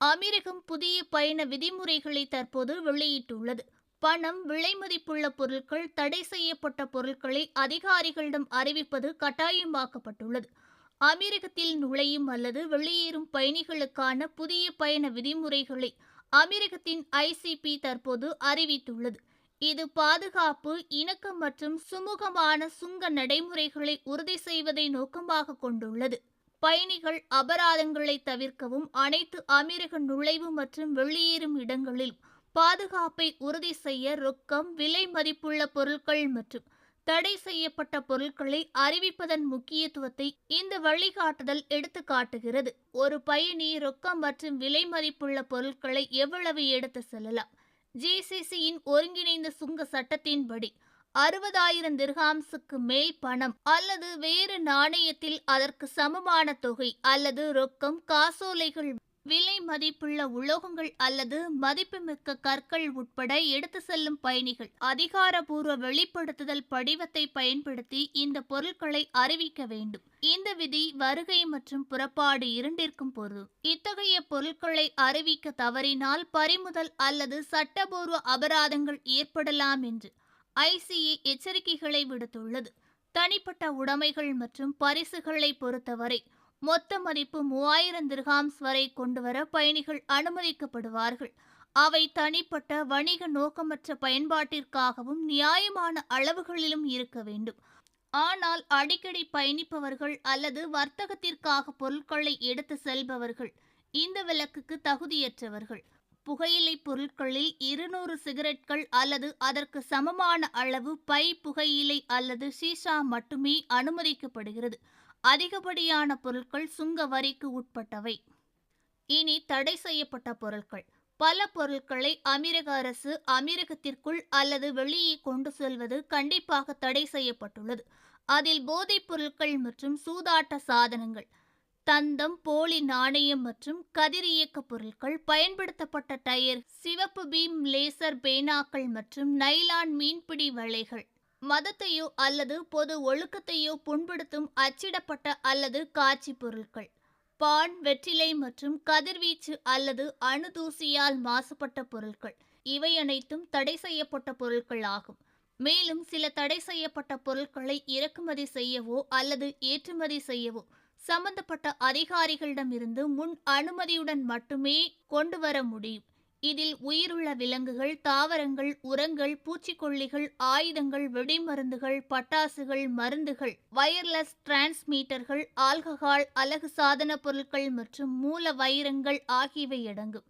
அமெரிக்கம் புதிய பயண விதிமுறைகளை தற்போது வெளியிட்டுள்ளது. பணம் விலைமதிப்புள்ள பொருட்கள் தடை செய்யப்பட்ட பொருட்களை அதிகாரிகளிடம் அறிவிப்பது கட்டாயமாக்கப்பட்டுள்ளது. அமெரிக்கத்தில் நுழையும் அல்லது வெளியேறும் பயணிகளுக்கான புதிய பயண விதிமுறைகளை அமெரிக்கத்தின் ஐசிபி தற்போது அறிவித்துள்ளது. இது பாதுகாப்பு இணக்கம் மற்றும் சுமூகமான சுங்க நடைமுறைகளை உறுதி செய்வதை நோக்கமாக கொண்டுள்ளது. பயணிகள் அபராதங்களை தவிர்க்கவும் அனைத்து அமீரக நுழைவு மற்றும் வெளியேறும் இடங்களில் பாதுகாப்பை உறுதி செய்ய ரொக்கம் விலை மதிப்புள்ள பொருட்கள் மற்றும் தடை செய்யப்பட்ட பொருட்களை அறிவிப்பதன் முக்கியத்துவத்தை இந்த வழிகாட்டுதல் எடுத்து காட்டுகிறது. ஒரு பயணி ரொக்கம் மற்றும் விலை மதிப்புள்ள பொருட்களை எவ்வளவு எடுத்து செல்லலாம்? ஜிசிசியின் ஒருங்கிணைந்த சுங்க சட்டத்தின்படி அறுபதாயிரம் திர்ஹாம்ஸுக்கு மேல் பணம் அல்லது வேறு நாணயத்தில் அதற்கு சமமான தொகை அல்லது ரொக்கம் காசோலைகள் விலை மதிப்புள்ள உலோகங்கள் அல்லது மதிப்புமிக்க கற்கள் உட்பட எடுத்து செல்லும் பயணிகள் அதிகாரபூர்வ வெளிப்படுத்துதல் படிவத்தை பயன்படுத்தி இந்த பொருட்களை அறிவிக்க வேண்டும். இந்த விதி வருகை மற்றும் புறப்பாடு இரண்டிற்கும் பொருந்தும். இத்தகைய பொருட்களை அறிவிக்க தவறினால் பறிமுதல் அல்லது சட்டபூர்வ அபராதங்கள் ஏற்படலாம் என்று ஐசிஏ எச்சரிக்கைகளை விடுத்துள்ளது. தனிப்பட்ட உடைமைகள் மற்றும் பரிசுகளை பொறுத்தவரை மொத்த மதிப்பு மூவாயிரம் திர்ஹாம்ஸ் வரை கொண்டுவர பயணிகள் அனுமதிக்கப்படுவார்கள். அவை தனிப்பட்ட வணிக நோக்கமற்ற பயன்பாட்டிற்காகவும் நியாயமான அளவுகளிலும் இருக்க வேண்டும். ஆனால் அடிக்கடி பயணிப்பவர்கள் அல்லது வர்த்தகத்திற்காக பொருட்களை எடுத்து செல்பவர்கள் இந்த விலக்குக்கு தகுதியற்றவர்கள். புகையிலை பொருட்களில் இருநூறு சிகரெட்கள் அல்லது அதற்கு சமமான அளவு பை புகையிலை அல்லது சீஷா மட்டுமே அனுமதிக்கப்படுகிறது. அதிகப்படியான பொருட்கள் சுங்க வரிக்கு உட்பட்டவை. இனி தடை செய்யப்பட்ட பொருட்கள். பல பொருட்களை அமெரிக்க அரசு அமெரிக்கத்திற்குள் அல்லது வெளியே கொண்டு செல்வது கண்டிப்பாக தடை செய்யப்பட்டுள்ளது. அதில் போதைப் பொருட்கள் மற்றும் சூதாட்ட சாதனங்கள். தந்தம் போலி நாணயம் மற்றும் கதிரியக்க பொருட்கள் பயன்படுத்தப்பட்ட டயர் சிவப்பு பீம் லேசர் பேனாக்கள் மற்றும் நைலான் மீன்பிடி வலைகள். மதத்தையோ அல்லது பொது ஒழுக்கத்தையோ புண்படுத்தும் அச்சிடப்பட்ட அல்லது காட்சி பொருட்கள். பான் வெற்றிலை மற்றும் கதிர்வீச்சு அல்லது அணுதூசியால் மாசுபட்ட பொருட்கள். இவை அனைத்தும் தடை செய்யப்பட்ட பொருட்கள் ஆகும். மேலும் சில தடை செய்யப்பட்ட பொருட்களை இறக்குமதி செய்யவோ அல்லது ஏற்றுமதி செய்யவோ சம்பந்தப்பட்ட அதிகாரிகளிடமிருந்து முன் அனுமதியுடன் மட்டுமே கொண்டு வர முடியும். இதில் உயிருள்ள விலங்குகள் தாவரங்கள் உரங்கள் பூச்சிக்கொல்லிகள் ஆயுதங்கள் வெடிமருந்துகள் பட்டாசுகள் மருந்துகள் வயர்லெஸ் டிரான்ஸ்மீட்டர்கள் ஆல்கஹால் அழகு சாதன பொருட்கள் மற்றும் மூல வைரங்கள் ஆகியவை அடங்கும்.